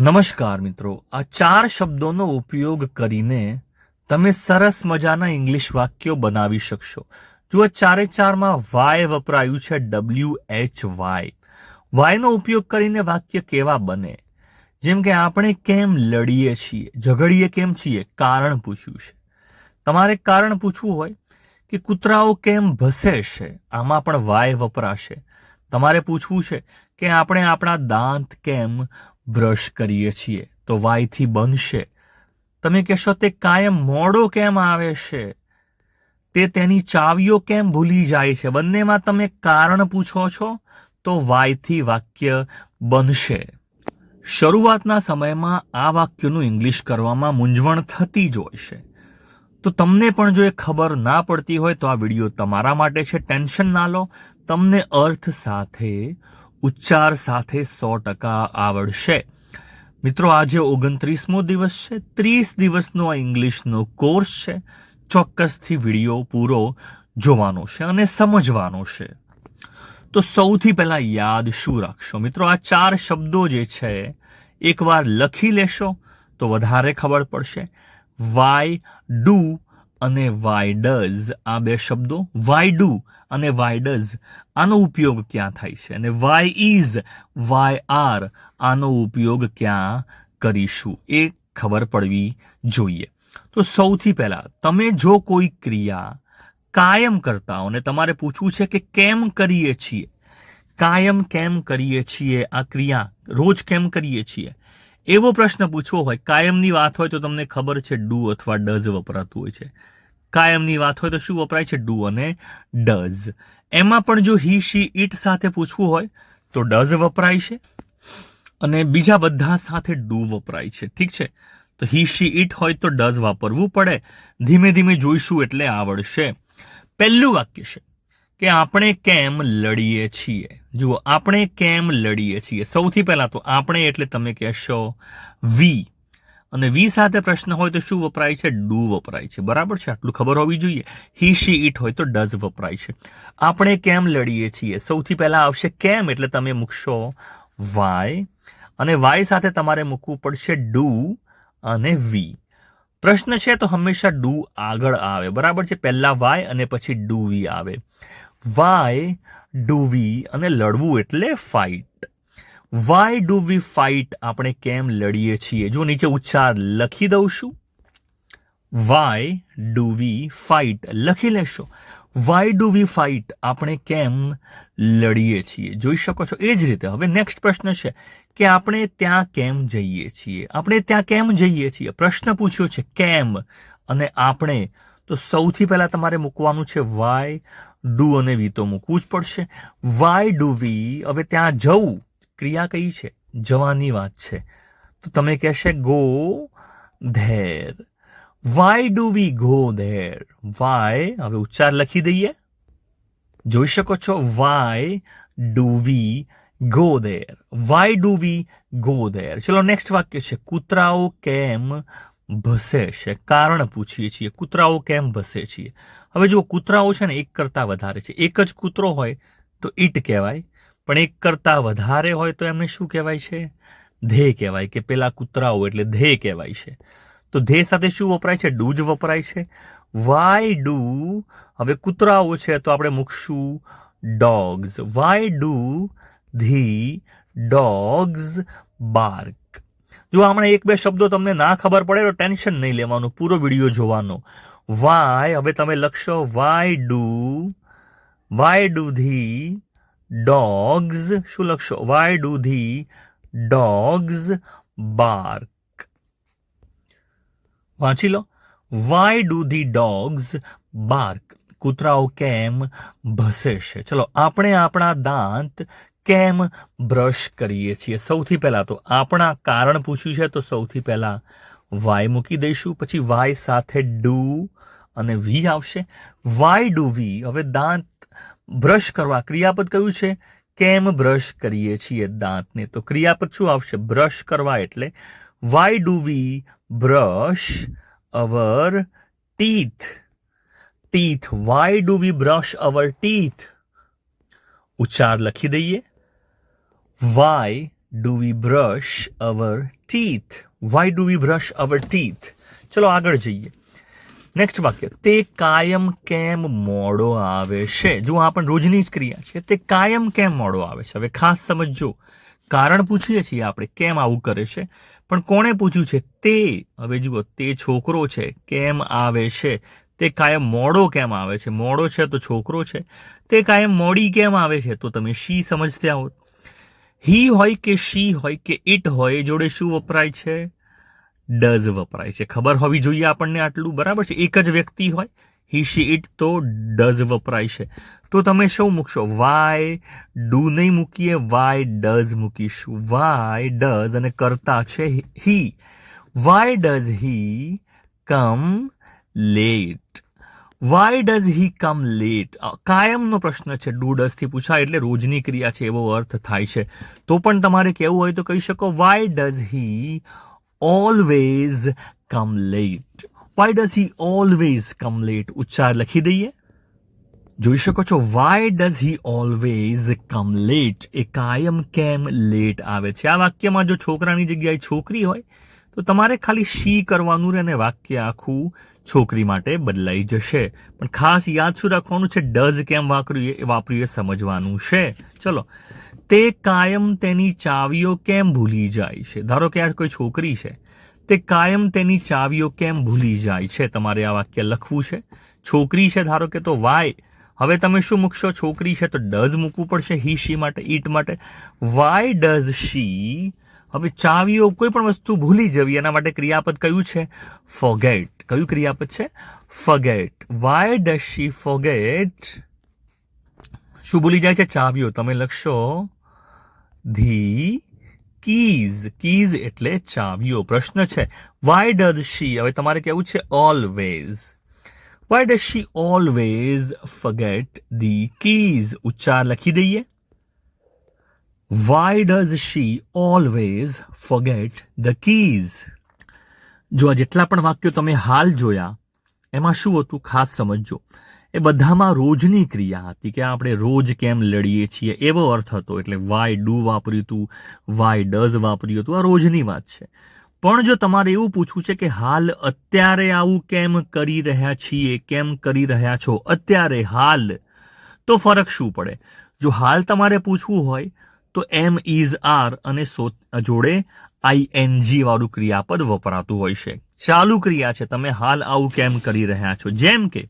નમસ્કાર મિત્રો. આ ચાર શબ્દોનો ઉપયોગ કરીને તમે સરસ મજાના ઇંગ્લિશ વાક્યો બનાવી શકશો. જુઓ ચારે ચારમાં વાય વપરાયું છે, ડબલ્યુ એચ વાય. વાયનો ઉપયોગ કરીને વાક્ય કેવા બને? જેમ કે, આપણે કેમ લડીએ છીએ? ઝઘડીએ કેમ છીએ? કારણ પૂછ્યું છે. તમારે કારણ પૂછવું હોય કે કૂતરાઓ કેમ ભસે છે? આમાં પણ વાય વપરાશે. તમારે પૂછવું છે કે, આપણે આપણા દાંત કેમ બ્રશ કરીએ છીએ, તો વાયથી બનશે. તમે કહેશો, તે કાયમ મોડો કેમ આવે છે? તે તેની ચાવીઓ કેમ ભૂલી જાય છે? બંનેમાં તમે કારણ પૂછો છો, તો વાયથી વાક્ય બનશે. શરૂઆતના સમયમાં આ વાક્યનું ઇંગ્લિશ કરવામાં મૂંઝવણ થતી જ હોય છે. તો તમને પણ જો એ ખબર ના પડતી હોય, તો આ વીડિયો તમારા માટે છે. ટેન્શન ના લો. તમને અર્થ સાથે ઉચ્ચાર સાથે સો ટકા આવડશે. મિત્રો, આજે ઓગણત્રીસમો દિવસ છે. ત્રીસ દિવસનો આ ઇંગ્લિશનો કોર્સ છે. ચોક્કસથી વીડિયો પૂરો જોવાનો છે અને સમજવાનો છે. તો સૌથી પહેલાં યાદ શું રાખશો? મિત્રો, આ ચાર શબ્દો જે છે, એકવાર લખી લેશો તો વધારે ખબર પડશે. વાય ડુ અને વાય ડઝ આ બે શબ્દો વાય ડુ અને વાય ડઝ આનો ઉપયોગ ક્યાં થાય છે? અને વાય ઇઝ વાય આર, આનો ઉપયોગ ક્યાં કરીશું? એ ખબર પડવી જોઈએ. તો સૌથી પહેલાં, તમે જો કોઈ ક્રિયા કાયમ કરતા હો તમારે પૂછવું છે કે કેમ કરીએ છીએ? કાયમ કેમ કરીએ છીએ આ ક્રિયા? રોજ કેમ કરીએ છીએ? એવો પ્રશ્ન પૂછવો હોય, કાયમની વાત હોય તો તમને ખબર છે ડુ અથવા ડઝ વપરાતું હોય છે. કાયમની વાત હોય તો શું વપરાય છે? ડુ અને ડઝ. એમાં પણ જો હી, શી ઇટ સાથે પૂછવું હોય, તો ડઝ વપરાય છે અને બીજા બધા સાથે ડુ વપરાય છે. ઠીક છે? તો હી, શી ઇટ હોય તો ડઝ વાપરવું પડે. ધીમે ધીમે જોઈશું એટલે આવડશે. પહેલું વાક્ય છે. કે આપણે કેમ લડીએ છીએ? જુઓ, આપણે કેમ લડીએ છીએ? સૌથી પહેલાં તો આપણે એટલે તમે કહેશો વી. અને વી સાથે પ્રશ્ન હોય તો શું વપરાય છે? ડુ વપરાય છે. બરાબર છે? આટલું ખબર હોવી જોઈએ. હી, શી ઇટ હોય તો ડઝ વપરાય છે. આપણે કેમ લડીએ છીએ? સૌથી પહેલાં આવશે કેમ એટલે તમે મૂકશો વાય. અને વાય સાથે તમારે મૂકવું પડશે ડુ અને વી. પ્રશ્ન છે તો હંમેશા ડુ આગળ આવે. બરાબર છે? પહેલાં વાય અને પછી ડુ વી આવે. વાય ડુ વી અને લડવું એટલે fight why do we fight આપણે કેમ લડીએ છીએ? જો નીચે ઉચ્ચાર લખી દઉં છું. વાય ડુ વી ફાઇટ લખી લેશો. વાય ડુ વી ફાઇટ આપણે કેમ લડીએ છીએ? જોઈ શકો છો, એ જ રીતે. હવે નેક્સ્ટ પ્રશ્ન છે કે આપણે ત્યાં કેમ જઈએ છીએ? આપણે ત્યાં કેમ જઈએ છીએ? પ્રશ્ન પૂછ્યો છે, કેમ? અને આપણે, તો સૌથી પહેલાં તમારે મૂકવાનું છે વાય ડુ અને વી તો મૂકવું જ પડશે. વાય ડુ વી હવે ત્યાં જવું ક્રિયા કઈ છે? જવાની વાત છે. તો તમે કહેશે go there why do we go there why હવે ઉચ્ચાર લખી દઈએ. જોઈ શકો છો why do we go there why do we go there ચલો નેક્સ્ટ વાક્ય છે, કૂતરાઓ કેમ ભસે છે? કારણ પૂછીએ છીએ, કૂતરાઓ કેમ ભસે છીએ? હવે જો કૂતરાઓ છે ને એક કરતાં વધારે છે. એક જ કૂતરો હોય તો ઈટ કહેવાય, પણ એક કરતાં વધારે હોય તો એમને શું કહેવાય છે? ધે કહેવાય, કે પેલા કૂતરાઓ એટલે ધે કહેવાય છે. તો ધે સાથે શું વપરાય છે? ડૂ જ વપરાય છે. વાય ડુ, હવે કૂતરાઓ છે તો આપણે મૂકશું dogs. Why do, the dogs bark. જો હમણાં એક બે શબ્દો તમને ના ખબર પડે તો ટેન્શન નહીં લેવાનું, પૂરો વીડિયો જોવાનો. વાય, હવે તમે લખશો why do why do the dogs. શું લખશો? Why do the dogs bark. વાંચી લો. Why do the dogs bark કૂતરાઓ કેમ ભસે છે? ચલો, આપણે આપણા દાંત કેમ બ્રશ કરીએ છીએ? સૌથી પહેલા તો આપણા કારણ પૂછ્યું છે, તો સૌથી પહેલા વાય મૂકી દઈશું, પછી વાય સાથે ડુ અને વી આવશે. વાય ડુ વી હવે દાંત બ્રશ કરવા ક્રિયાપદ કયું છે? કેમ બ્રશ કરીએ છીએ દાંતને? તો ક્રિયાપદ શું આવશે? બ્રશ કરવા એટલે why do we brush our teeth teeth why do we brush our teeth ઉચ્ચાર લખી દઈએ why do we brush our teeth why do we brush our teeth ચલો આગળ જઈએ નેક્સ્ટ વાક્ય તે કાયમ કેમ મોડો આવે છે જો આ પણ રોજની જ ક્રિયા છે તે કાયમ કેમ મોડો આવે છે હવે ખાસ સમજજો કારણ પૂછીએ છીએ આપણે કેમ આવું કરે છે પણ કોણે પૂછ્યું છે? તે, હવે જુઓ, તે છોકરો છે, કેમ આવે છે? તે કાયમ મોડો કેમ આવે છે? મોડો છે તો છોકરો છે. તે કાયમ મોડી કેમ આવે છે? તો તમે શી સમજતા આવો હી હોય કે શી હોય કે ઇટ હોય જોડે શું વપરાય છે? ડઝ વપરાય છે. ખબર હોવી જોઈએ આપણને આટલું, બરાબર છે? એક જ વ્યક્તિ હોય હી શી ઇટ તો ડઝ વપરાય છે. તો તમે શું મૂકશો? વાય ડુ નહીં મૂકીએ? વાય ડઝ મૂકીશું? વાય ડઝ અને કરતા છે he why does he come late why does he come late કાયમનો પ્રશ્ન છે. ડુ ડઝથી પૂછાય એટલે રોજની ક્રિયા છે, એવો અર્થ થાય છે. તો પણ તમારે કહેવું હોય તો કહી શકો why does he always come late why does he always come late ઉચ્ચાર લખી દઈએ જોઈ શકો છો why does he always come late એ કાયમ કેમ લેટ આવે છે આ વાક્યમાં જો છોકરાની જગ્યાએ છોકરી હોય તો તમારે ખાલી શી કરવાનું રહે અને વાક્ય આખું છોકરી માટે બદલાઈ જશે પણ ખાસ યાદ શું રાખવાનું છે ડઝ કેમ વાપર્યું એ વાપર્યું સમજવાનું છે ચલો તે કાયમ તેની ચાવીઓ કેમ ભૂલી જાય છે ધારો કે આ કોઈ છોકરી છે તે કાયમ તેની ચાવીઓ કેમ ભૂલી જાય છે? તમારે આ વાક્ય લખવું છે. છોકરી છે, ધારો કે તો વાય. હવે તમે શું મૂકશો? છોકરી છે, તો ડઝ મૂકવું પડશે હી, શી માટે, ઈટ માટે. Why does she? હવે ચાવીઓ કોઈ પણ વસ્તુ ભૂલી જવી, એના માટે ક્રિયાપદ કયું છે? ફોગેટ. કયું ક્રિયાપદ છે? Forget. Why does she, forget? શું ભૂલી જાય છે? ચાવીઓ. તમે લખશો, ધી કીઝ કીઝ એટલે ચાવીઓ. પ્રશ્ન છે વાય ડઝ શી હવે તમારે કેવું છે always why does she always forget the keys ઉચ્ચાર લખી દઈએ. Why does she always forget the keys જો આ જેટલા પણ વાક્યો તમે હાલ જોયા, એમાં શું હતું? ખાસ સમજજો. એ બધામાં રોજની ક્રિયા હતી કે આપણે રોજ કેમ લડીએ છીએ, એવો અર્થ હતો. એટલે વાય ડુ વાપર્યું હતું વાય ડઝ વાપર્યું હતું, આ રોજની વાત છે. પણ જો તમારે એવું પૂછવું છે કે હાલ અત્યારે આવું કેમ કરી રહ્યા છીએ, કેમ કરી રહ્યા છો, અત્યારે હાલ, તો ફરક શું પડે? જો હાલ તમારે પૂછવું હોય, તો એમ ઇઝ આર અને સો, જોડે આઈએનજી વાળું ક્રિયાપદ વપરાતું હોય છે. ચાલુ ક્રિયા છે, તમે હાલ આવું કેમ કરી રહ્યા છો? જેમ કે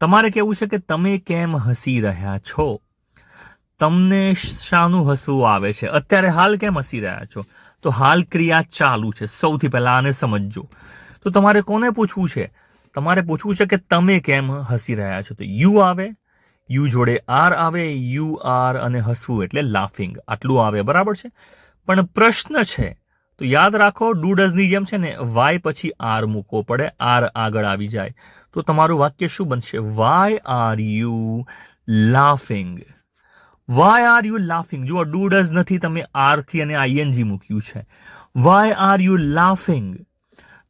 તમારે કેવું છે કે તમે કેમ હસી રહ્યા છો? તમને શાનું હસવું આવે છે. અત્યારે હાલ કેમ હસી રહ્યા છો? તો હાલ ક્રિયા ચાલુ છે. સૌથી પહેલાં આને સમજજો. તો તમારે કોને પૂછવું છે? તમારે પૂછવું છે કે તમે કેમ હસી રહ્યા છો? તો યુ આવે, યુ જોડે આર આવે, યુ આર અને હસવું એટલે લાફિંગ. આટલું આવે, બરાબર છે? પણ પ્રશ્ન છે તો યાદ રાખો ડુ ડઝની જેમ છે ને વાય પછી આર મૂકવો પડે આર આગળ આવી જાય. તો તમારું વાક્ય શું બનશે? Why are you laughing why are you laughing જુઓ ડુ ડઝ નથી તમે આરથી અને આઈએનજી મૂક્યું છે. વાય આર યુ લાફિંગ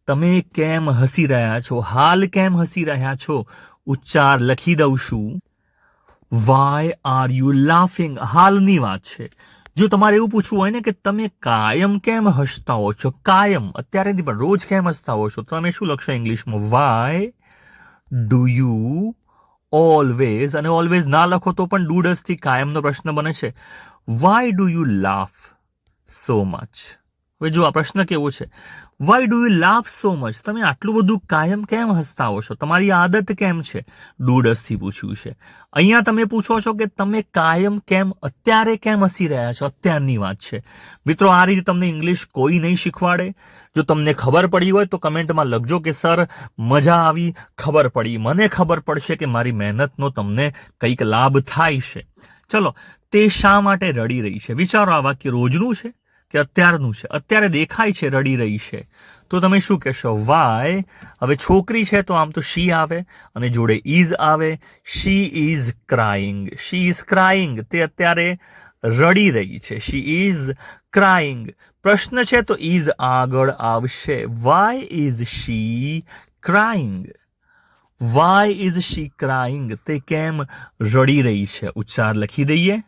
તમે કેમ હસી રહ્યા છો? હાલ કેમ હસી રહ્યા છો? ઉચ્ચાર લખી દઉં છું. વાય આર યુ લાફિંગ હાલની વાત છે. જો તમારે એવું પૂછવું હોય ને કે તમે કાયમ કેમ હસતા હો છો? કાયમ. અત્યારે નહીં, પણ રોજ કેમ હસતા હો છો? તમે શું લખશો ઇંગ્લિશમાં? વાય ડુ યુ ઓલવેઝ અને ઓલવેઝ ના લખો તો પણ ડુડસથી કાયમનો પ્રશ્ન બને છે. Why do you laugh so much હવે જો આ પ્રશ્ન કેવો છે? Why do you laugh so much તમે આટલું બધું કાયમ કેમ હસતા હો છો તમારી આદત કેમ છે? ડૂડસથી પૂછ્યું છે. અહીંયા તમે પૂછો છો કે તમે કાયમ કેમ, અત્યારે કેમ હસી રહ્યા છો? અત્યારની વાત છે. મિત્રો, આ રીતે તમને ઇંગ્લિશ કોઈ નહીં શીખવાડે. જો તમને ખબર પડી હોય તો કમેન્ટમાં લખજો કે, સર, મજા આવી, ખબર પડી. મને ખબર પડશે કે મારી મહેનતનો તમને કંઈક લાભ થાય છે. ચલો, તે શા માટે રડી રહી છે? વિચારો આ વાક્ય રોજનું છે? કે અત્યારનું છે. અત્યારે દેખાય છે, રડી રહી છે. તો તમે શું કહેશો? વાય હવે છોકરી છે તો આમ તો શી આવે અને જોડે ઇઝ આવે. She is crying she is crying તે અત્યારે રડી રહી છે. શી ઇઝ ક્રાઇંગ પ્રશ્ન છે તો ઇઝ આગળ આવશે. Why is she crying why is she crying તે કેમ રડી રહી છે? ઉચ્ચાર લખી દઈએ.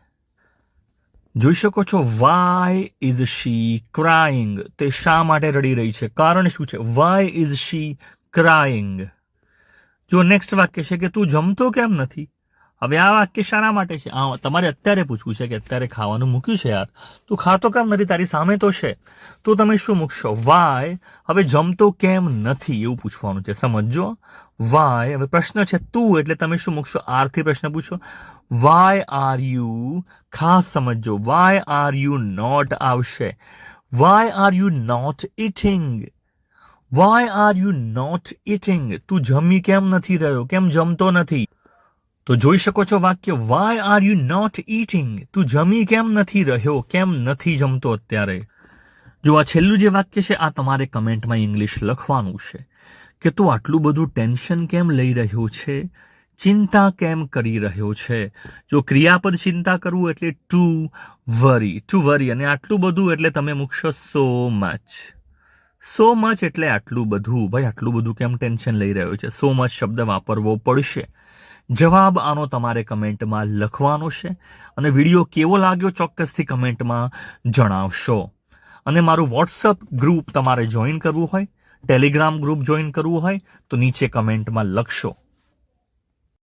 જોઈ શકો છો વાય ઇઝ શી ક્રાઇંગ તે શા માટે રડી રહી છે? કારણ શું છે? વાય ઇઝ શી ક્રાઇંગ જો નેક્સ્ટ વાક્ય છે કે તું જમતો કેમ નથી? હવે આ વાક્ય શાના માટે છે? આ તમારે અત્યારે પૂછવું છે કે અત્યારે ખાવાનું મૂક્યું છે યાર? તું ખાતો કેમ નથી? તારી સામે તો છે. તો તમે શું મૂકશો? વાય હવે જમતો કેમ નથી? એવું પૂછવાનું છે. સમજો વાય હવે પ્રશ્ન છે તું, એટલે તમે શું મૂકશો? આરથી પ્રશ્ન પૂછો. વાય આર યુ ખાસ સમજો વાય આર યુ નોટ આવશે? Why are you not eating why are you not eating તું જમી કેમ નથી રહ્યો? કેમ જમતો નથી? તો જોઈ શકો છો વાક્ય why are you not eating તું જમી કેમ નથી રહ્યો? કેમ નથી જમતો અત્યારે? જો આ છેલ્લું જે વાક્ય છે, આ તમારે કમેન્ટમાં ઇંગ્લિશ લખવાનું છે કે તું આટલું બધું ટેન્શન કેમ લઈ રહ્યો છે? ચિંતા કેમ કરી રહ્યો છે? જો ક્રિયાપદ ચિંતા કરવું એટલે ટુ વરી ટુ વરી અને આટલું બધું એટલે તમે મૂકશો સો મચ સો મચ એટલે આટલું બધું. ભાઈ, આટલું બધું કેમ ટેન્શન લઈ રહ્યો છે? સો મચ શબ્દ વાપરવો પડશે. જવાબ આનો તમારે કમેન્ટમાં લખવાનો છે અને વીડિયો કેવો લાગ્યો ચોક્કસથી કમેન્ટમાં જણાવશો. અને મારું વોટ્સઅપ ગ્રુપ તમારે જોઈન કરવું હોય ટેલિગ્રામ ગ્રુપ જોઈન કરવું હોય, તો નીચે કમેન્ટમાં લખશો.